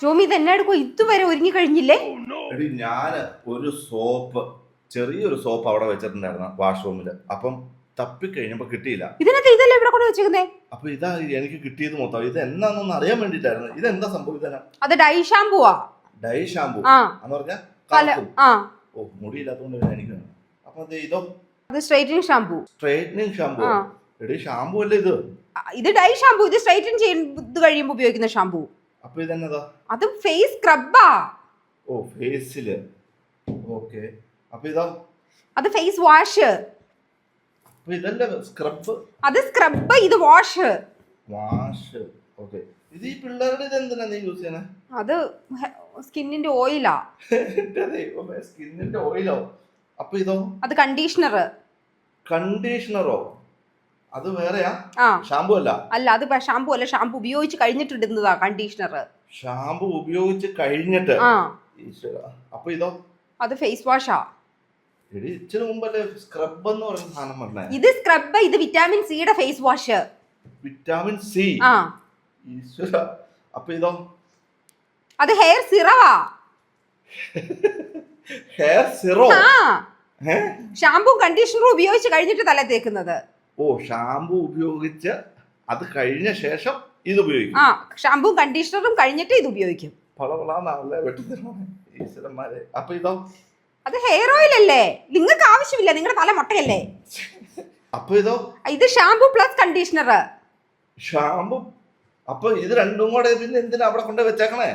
ജോമി ഇത് എന്നാ ഇതുവരെ ഒരുങ്ങി കഴിഞ്ഞില്ലേ? എടി ഞാൻ ഒരു സോപ്പ് ചെറിയൊരു സോപ്പ് അവിടെ വെച്ചിട്ടുണ്ടായിരുന്നു വാഷ്റൂമിൽ അപ്പം തപ്പിക്കഴിഞ്ഞപ്പോ കിട്ടിയില്ല. ഇതിനകത്ത് ഇതല്ലേ ഇവിടെ കൊണ്ട് വെച്ചേക്കുന്നേ? അപ്പൊ ഇതാ എനിക്ക് കിട്ടിയത് മൊത്തം. ഇത് എന്നാന്നൊന്ന് അറിയാൻ വേണ്ടിട്ടായിരുന്നു ഇത് സംഭവം സംഭവിക്കാൻ അത് ഡൈ ഷാമ്പുവാ. ഡൈ ഷാംപൂ ആ. എന്ന് പറഞ്ഞാ തല കറുക്കും. ആ. ഓ മുടിയില്ലാത്തതുകൊണ്ട് എനിക്ക്. അപ്പൊ ഇതോ. അത് സ്ട്രൈറ്റനിങ് ഷാംപൂ സ്ട്രൈറ്റനിങ് ഷാംപൂ ആ. എടി ഷാംപൂ അല്ലേ ഇത്? ഇത് ഡൈ ഷാംപൂ ഇത് സ്ട്രൈറ്റൻ ചെയ്യുന്നത് കഴിയുമ്പോൾ ഉപയോഗിക്കുന്ന ഷാമ്പു. അപ്പൊ ഇതെന്നതാ? അത് ഫേസ് സ്ക്രബാ ഓ ഫേസിൽ ഓക്കേ അപ്പൊ ഇതാ? അത് ഫേസ് വാഷ് അപ്പൊ ഇതല്ല സ്ക്രബ് അത് സ്ക്രബ് ഇത് വാഷ് വാഷ് ഓക്കേ ഇത് ഈ പിള്ളേരുടെ ഇത് എന്തിനാ നീ യൂസ് ചെയ്യണേ? അത് സ്കിന്നിന്റെ ഓയിലാ സ്കിന്നിന്റെ ഓയിലോ അപ്പൊ ഇതോ? അത് കണ്ടീഷണർ കണ്ടീഷണറോ അത് വേറെയാ? ഷാമ്പു അല്ല. അല്ല അത് ഷാമ്പു അല്ല. ഷാമ്പു ഉപയോഗിച്ച് കഴിഞ്ഞിട്ട് ഇടുന്നതാ കണ്ടീഷണർ. ഷാമ്പു ഉപയോഗിച്ച് കഴിഞ്ഞിട്ട്? അപ്പൊ ഇതോ? അത് ഫേസ് വാഷാ. സ്ക്രബ് എന്ന് പറയുന്ന സാധനം ഇത് സ്ക്രബ് ഇത് വിറ്റാമിൻ സിയുടെ ഫേസ് വാഷ് വിറ്റാമിൻ സി ആ. അപ്പൊ ഇതോ? അത് ഹെയർ സിറവാ ഹെയർ സിറോ ഷാമ്പും കണ്ടീഷണറും ഉപയോഗിച്ച് കഴിഞ്ഞിട്ട് തല തേക്കുന്നത്. ഓ ഷാമ്പു ഉപയോഗിച്ച് അത് കഴിഞ്ഞ ശേഷം ഇത് ഉപയോഗിക്കും. ആ ഷാമ്പും കണ്ടീഷണറും കഴിഞ്ഞിട്ട് ഇത് ഉപയോഗിക്കും. പളവളാന്നാണല്ലേ വെട്ടിത്തരണേ ഈശ്വരന്മാരെ. അപ്പൊ ഇതോ? അത് ഹെയർ ഓയിൽ അല്ലേ? നിങ്ങൾക്ക് ആവശ്യമില്ല നിങ്ങളുടെ തല മുട്ടയല്ലേ? അപ്പൊ ഇതോ? ഇത് ഷാമ്പു പ്ലസ് കണ്ടീഷണർ ഷാമ്പു അപ്പൊ ഇത് രണ്ടും കൂടെ പിന്നെ എന്തിനാ അവിടെ കൊണ്ട് വെച്ചേക്കണേ?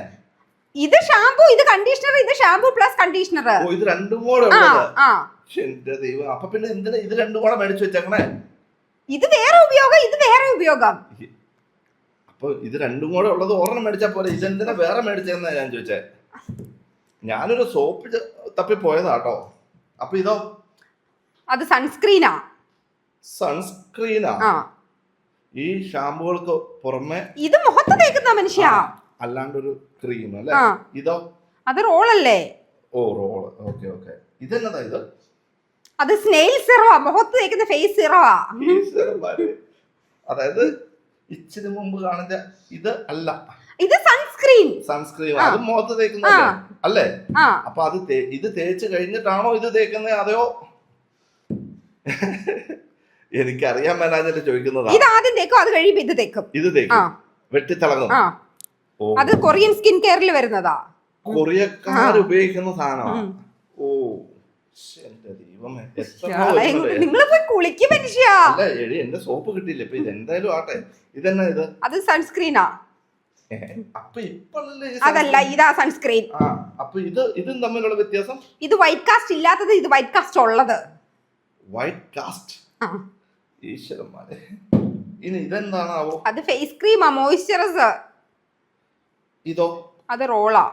ഇത് ഷാമ്പു ഇത് കണ്ടീഷണർ ഇത് ഷാമ്പു പ്ലസ് കണ്ടീഷണർ ഓ ഇത് രണ്ടും കൂടെ ഉള്ളത്. ആ. ശ്ശെ, എന്റെ ദൈവം. അപ്പൊ പിന്നെ എന്തിനാ ഇത് രണ്ടും കൂടെ മേടിച്ചു വെച്ചേക്കണേ? ഇത് വേറെ ഉപയോഗം ഇത് വേറെ ഉപയോഗം. അപ്പൊ ഇത് രണ്ടും കൂടെ ഉള്ളത് ഒരെണ്ണം മേടിച്ചാ പോലെ ഇതെന്തിനാ വേറെ മേടിച്ചതെന്നാ ഞാൻ ചോദിച്ചേ. ഞാനൊരു സോപ്പ് തപ്പി പോയതാട്ടോ അപ്പൊ ഇതോ? അത് സൺസ്ക്രീനാ. സൺസ്ക്രീനാ? ഈ ഷാമ്പുകൾക്ക് പുറമെ ഇത് മുഖത്ത് തേക്കുന്ന മനുഷ്യ. അല്ലാണ്ടൊരു ക്രീം അല്ലേ? ഇതോ? അത് റോൾ അല്ലേ ഓ റോൾ ഓക്കെ ഓക്കെ. ഇതെന്നതാ ഇത്? അത് സ്നെയിൽ സിറവാ മുഖത്ത് തേക്കുന്ന ഫേസ് സിറവാ. അതായത് ഇച്ചിരി മുമ്പ് കാണുന്ന ഇത് അല്ല. ഇത് സൺസ്ക്രീൻ സൺസ്ക്രീൻ. അത് മുഖത്ത് തേക്കുന്ന അല്ലേ? അപ്പൊ അത് ഇത് തേച്ച് കഴിഞ്ഞിട്ടാണോ ഇത് തേക്കുന്നത് അതെയോ? എനിക്കറിയാൻ മേലാഞ്ഞിട്ട് ചോദിക്കുന്നതാ. ഇത് ആദ്യം തേക്കും അത് കഴിയുമ്പോ ഇത് തേക്കും. ഇത് തേക്കും. വെട്ടിത്തിളങ്ങും. അത് കൊറിയൻ സ്കിൻ കെയറിൽ വരുന്നതാ. കൊറിയക്കാർ ഉപയോഗിക്കുന്ന സാധനമാണ് ഓ. നിങ്ങൾ പോയി? കുളിക്ക് മനുഷ്യ. എന്റെ സോപ്പ് കിട്ടിയില്ല. ഇപ്പൊ ഇത് എന്തായാലും ആട്ടെ? ഇതെന്നാ ഇത്? അത് സൺസ്ക്രീനാ. അതല്ല ഇതാ സൺസ്ക്രീൻ. അപ്പൊ ഇത് ഇതും തമ്മിലുള്ള വ്യത്യാസം? ഇത് വൈറ്റ് കാസ്റ്റ് ഇല്ലാത്തത് ഇത് വൈറ്റ് കാസ്റ്റ് ഉള്ളത്. White cast. ഈശ്വരന്മാരെ. ഇനി ഇതെന്താണാവോ? അത് ഫേസ് ക്രീമാ മോയ്സ്ചറൈസർ. ഇതോ? അത് റോളാ.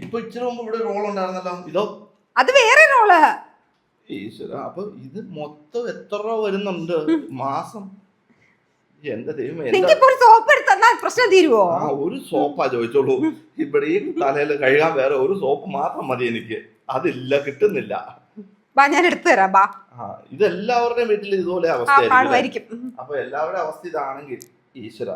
ഇപ്പൊ ഇച്ചിരി മുമ്പ് ഇവിടെ റോൾ ഉണ്ടായിരുന്നല്ലോ ഇതോ? അത് വേറെ റോൾ ഈശ്വര അപ്പൊ ഇത് മൊത്തം എത്ര രൂപ വരുന്നുണ്ട്? മാസം. എന്റെ ദൈവം നിങ്ങൾക്ക് ഒരു സോപ്പ് പ്രശ്നം തീരുവോ? ആ ഒരു സോപ്പാ ചോദിച്ചോളൂ. ഇവിടെ ഈ തലയിൽ കഴുകാൻ വേറെ ഒരു സോപ്പ് മാത്രം മതി എനിക്ക്. അതില്ല കിട്ടുന്നില്ല. ബാ ഞാൻ എടുത്തു തരാം ബാ. ഇത് ഇതെല്ലാവരുടെയും വീട്ടിൽ ഇതുപോലെ അവസ്ഥ അപ്പൊ എല്ലാവരുടെ അവസ്ഥ ഇതാണെങ്കിൽ ഈശ്വര.